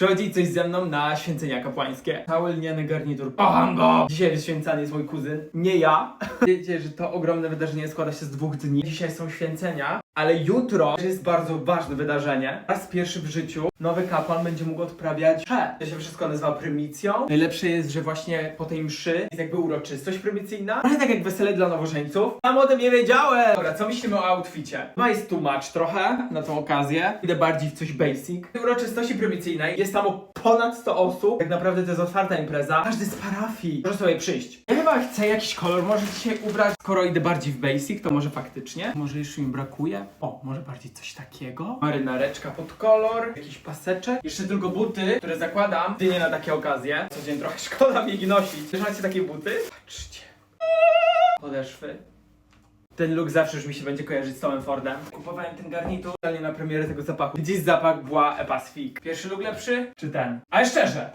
Przychodzi coś ze mną na święcenia kapłańskie. Cały lniany garnitur. Kocham go! Dzisiaj wyświęcany jest mój kuzyn, nie ja. Wiecie, że to ogromne wydarzenie składa się z dwóch dni. Dzisiaj są święcenia, ale jutro jest bardzo ważne wydarzenie. Raz pierwszy w życiu nowy kapłan będzie mógł odprawiać mszę. To się wszystko nazywa prymicją. Najlepsze jest, że właśnie po tej mszy jest jakby uroczystość prymicyjna. Ale tak jak wesele dla nowożeńców. Tam o tym nie wiedziałem! Dobra, co myślimy o outficie? Chyba jest tłumacz trochę na tą okazję. Idę bardziej w coś basic. W uroczystości prymicyjnej jest tam o ponad 100 osób. Tak naprawdę to jest otwarta impreza. Każdy z parafii może sobie przyjść. Ja chyba chcę jakiś kolor, może dzisiaj ubrać. Skoro idę bardziej w basic, to może faktycznie. Może jeszcze mi brakuje. O, może bardziej coś takiego. Marynareczka pod kolor, jakiś paseczek. Jeszcze tylko buty, które zakładam jedynie na takie okazje. Co dzień trochę szkoda mi ich nosić. Też macie takie buty? Patrzcie. Podeszwy. Ten look zawsze już mi się będzie kojarzyć z Tomem Fordem. Kupowałem ten garnitur, ale nie na premierę tego zapachu. Dziś zapach była Epacific. Pierwszy look lepszy, czy ten? Ale szczerze,